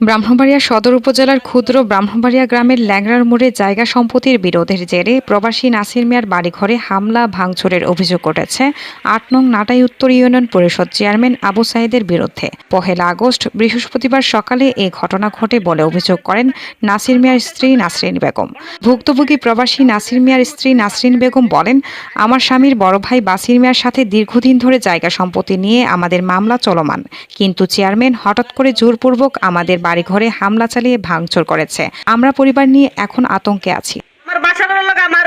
ব্রাহ্মণবাড়িয়া সদর উপজেলার ক্ষুদ্র ব্রাহ্মণবাড়িয়া গ্রামের ল্যাংড়ার মোড়ে জায়গা সম্পত্তির বিরোধের জেরে প্রবাসী নাসির মিয়ার বাড়িঘরে হামলা, ভাঙচুরের অভিযোগ উঠেছে আট নং নাটাই উত্তর ইউনিয়ন পরিষদ চেয়ারম্যান আবু সাইদের বিরুদ্ধে। পহেলা আগস্ট, বৃহস্পতিবার সকালে এই ঘটনা ঘটে বলে অভিযোগ করেন নাসির মিয়ার স্ত্রী নাসরিন বেগম। ভুক্তভোগী প্রবাসী নাসির মিয়ার স্ত্রী নাসরিন বেগম বলেন, আমার স্বামীর বড় ভাই বাসির মিয়ার সাথে দীর্ঘদিন ধরে জায়গা সম্পত্তি নিয়ে আমাদের মামলা চলমান। কিন্তু চেয়ারম্যান হঠাৎ করে জোরপূর্বক আমাদের বাড়িঘরে হামলা চালিয়ে ভাঙচুর করেছে। আমরা পরিবার নিয়ে এখন আতঙ্কে আছি। আমার আমার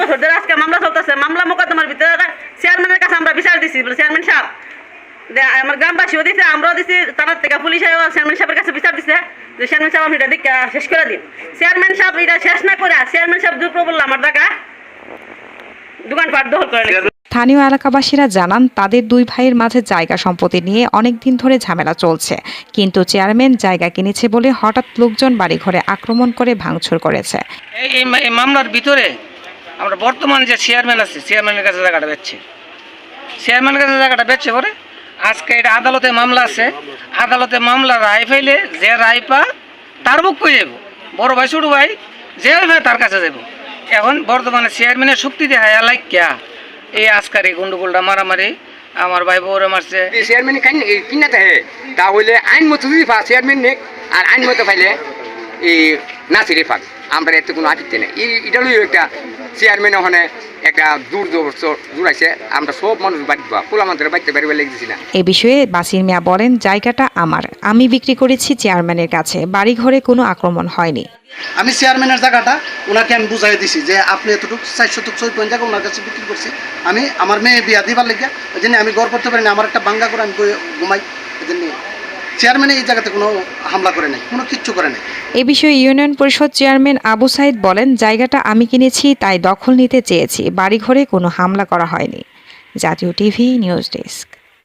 বছর ধরে আজকে মামলা চলতেছে। মামলা মোকদ্দমার ভিতরে চেয়ারম্যানের কাছে আমরা বিচার দিছি চেয়ারম্যান সাহেব আমার দিছে, আমরাও দিছি তার থেকে চেয়ারম্যান সাহেবের কাছে বিচার দিছে। যে চেয়ারম্যান সাহেব এটা দিক শেষ করে দিন চেয়ারম্যান সাহেব, এটা শেষ না করে চেয়ারম্যান সাহেব দুপুর বলল আমার টাকা দোকানপাট দখল করে। স্থানীয় এলাকাবাসীরা জানান, তাদের দুই ভাইয়ের মাঝে জায়গা সম্পত্তি নিয়ে অনেক দিন ধরে ঝামেলা চলছে। কিন্তু চেয়ারম্যান জায়গা কিনেছে বলে হঠাৎ লোকজন বাড়িঘরে আক্রমণ করে ভাঙচুর করেছে। এই মামলার ভিতরে আমরা বর্তমান যে চেয়ারম্যান আছে, চেয়ারম্যানের কাছে জায়গাটা বেচছে। চেয়ারম্যানের কাছে জায়গাটা বেচছে পরে আজকে এটা আদালতে মামলা আছে। আদালতে মামলা রায় ফাইলে যে রায় পা তার করে যাব। বড় ভাই, ছোট ভাই, যে তার কাছে যাব। এখন বর্তমানে চেয়ারম্যানের শক্তি দেখায় লাইকা এই আজকার গন্ডগোলটা, মারামারি, আমার ভাই বউরে মারছে। চেয়ারম্যান কিনাতে হে? তাহলে আইন মতো যদি চেয়ারম্যান নেক আর আইন মতো পাইলে এই নাচিরে পাক। আমরা এতে কোনো আটিতে নেই। এটা লই একটা চেয়ারম্যান ওখানে একটা দূর দূর জুড়াইছে। আমরা সব মানুষ বাড়ি বাড়িতে লেগেছি না। এ বিষয়ে বাসির মিয়া বলেন জায়গাটা আমার। আমি বিক্রি করেছি চেয়ারম্যানের কাছে। বাড়ি ঘরে কোনো আক্রমণ হয়নি। আমি চেয়ারম্যানের জায়গাটা ওনাকে আমি বুঝাই দিছি যে আপনি এতটুকু চারশো টুক ছয় পয়েন্ট জায়গা ওনার কাছে বিক্রি করছি। আমি আমার মেয়ে বিয়া দিবার লেগে ওই জন্য আমি গড় করতে পারি না। আমার একটা বাঙ্গা করে আমি ঘুমাই। ওই জন্য চেয়ারম্যানে এই জায়গাতে কোনো হামলা করে নাই, কোনো কিচ্ছু করে নাই। এ বিষয়ে ইউনিয়ন পরিষদ চেয়ারম্যান আবু সাইদ বলেন, জায়গাটা আমি কিনেছি, তাই দখল নিতে চেয়েছি, বাড়িঘরে কোনো হামলা করা হয়নি। জাতীয় টিভি নিউজ ডেস্ক।